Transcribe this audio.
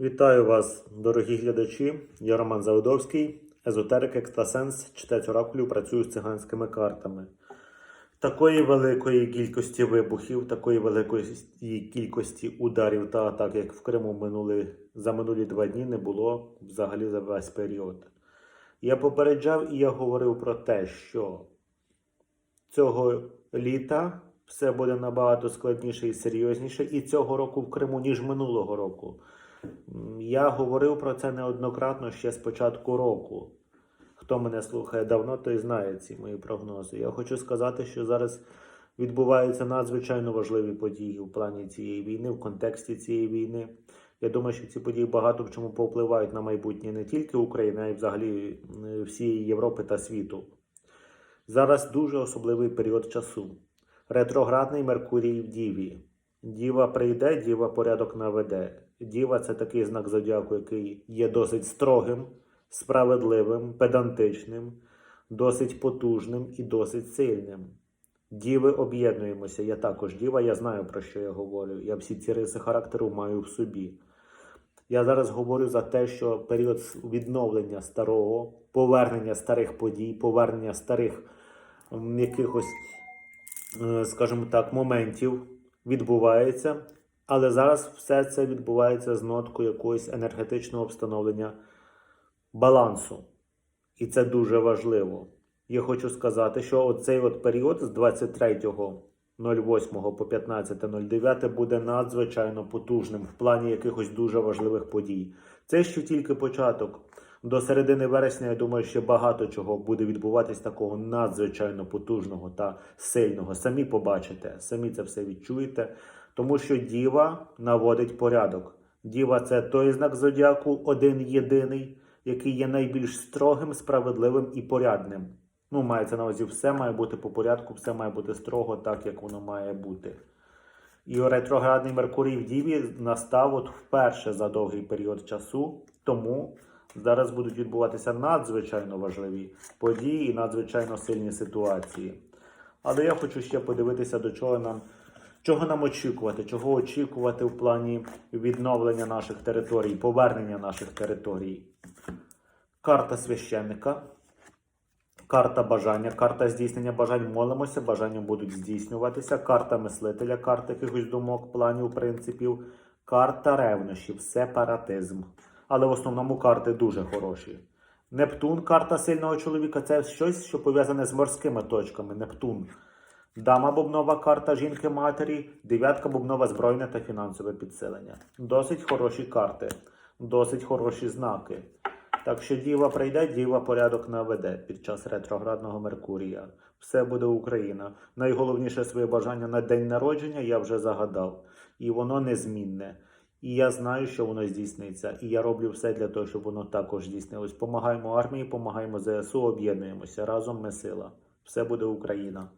Вітаю вас, дорогі глядачі. Я Роман Заводовський, езотерик, екстрасенс, читець оракулів, працюю з циганськими картами. Такої великої кількості вибухів, такої великої кількості ударів та атак, як в Криму минули, за минулі два дні, не було взагалі за весь період. Я попереджав і я говорив про те, що цього літа все буде набагато складніше і серйозніше, і цього року в Криму, ніж минулого року. Я говорив про це неоднократно ще з початку року. Хто мене слухає давно, той знає ці мої прогнози. Я хочу сказати, що зараз відбуваються надзвичайно важливі події в плані цієї війни, в контексті цієї війни. Я думаю, що ці події багато в чому повпливають на майбутнє не тільки України, а й взагалі всієї Європи та світу. Зараз дуже особливий період часу. Ретроградний Меркурій в Діві. Діва прийде, діва порядок наведе. Діва це такий знак зодіаку, який є досить строгим, справедливим, педантичним, досить потужним і досить сильним. Діви об'єднуємося. Я також діва, я знаю про що я говорю. Я всі ці риси характеру маю в собі. Я зараз говорю за те, що період відновлення старого, повернення старих подій, повернення старих якихось, е, скажімо так, моментів відбувається. Але зараз все це відбувається з ноткою якогось енергетичного встановлення балансу. І це дуже важливо. Я хочу сказати, що оцей от період з 23.08 по 15.09 буде надзвичайно потужним в плані якихось дуже важливих подій. Це ще тільки початок. До середини вересня, я думаю, ще багато чого буде відбуватись такого надзвичайно потужного та сильного. Самі побачите, самі це все відчуєте. Тому що діва наводить порядок. Діва це той знак зодіаку, один єдиний, який є найбільш строгим, справедливим і порядним. Ну, мається на увазі, все має бути по порядку, все має бути строго, так як воно має бути. І ретроградний Меркурій в Діві настав от вперше за довгий період часу, тому зараз будуть відбуватися надзвичайно важливі події і надзвичайно сильні ситуації. Але я хочу ще подивитися, до чого нам, чого нам очікувати, чого очікувати в плані відновлення наших територій, повернення наших територій. Карта священника, карта бажання, карта здійснення бажань. Молимося, бажання будуть здійснюватися. Карта мислителя, карта якихось думок, планів, принципів, карта ревнощів, сепаратизм. Але в основному карти дуже хороші. Нептун, карта сильного чоловіка це щось, що пов'язане з морськими точками. Нептун. Дама бубнова карта жінки матері, дев'ятка бубнова збройне та фінансове підсилення. Досить хороші карти, досить хороші знаки. Так що діва прийде, діва порядок наведе під час ретроградного Меркурія. Все буде Україна. Найголовніше своє бажання на день народження я вже загадав, і воно незмінне. І я знаю, що воно здійсниться. І я роблю все для того, щоб воно також здійснилось. Помагаємо армії, помагаємо ЗСУ, об'єднуємося. Разом ми сила. Все буде Україна.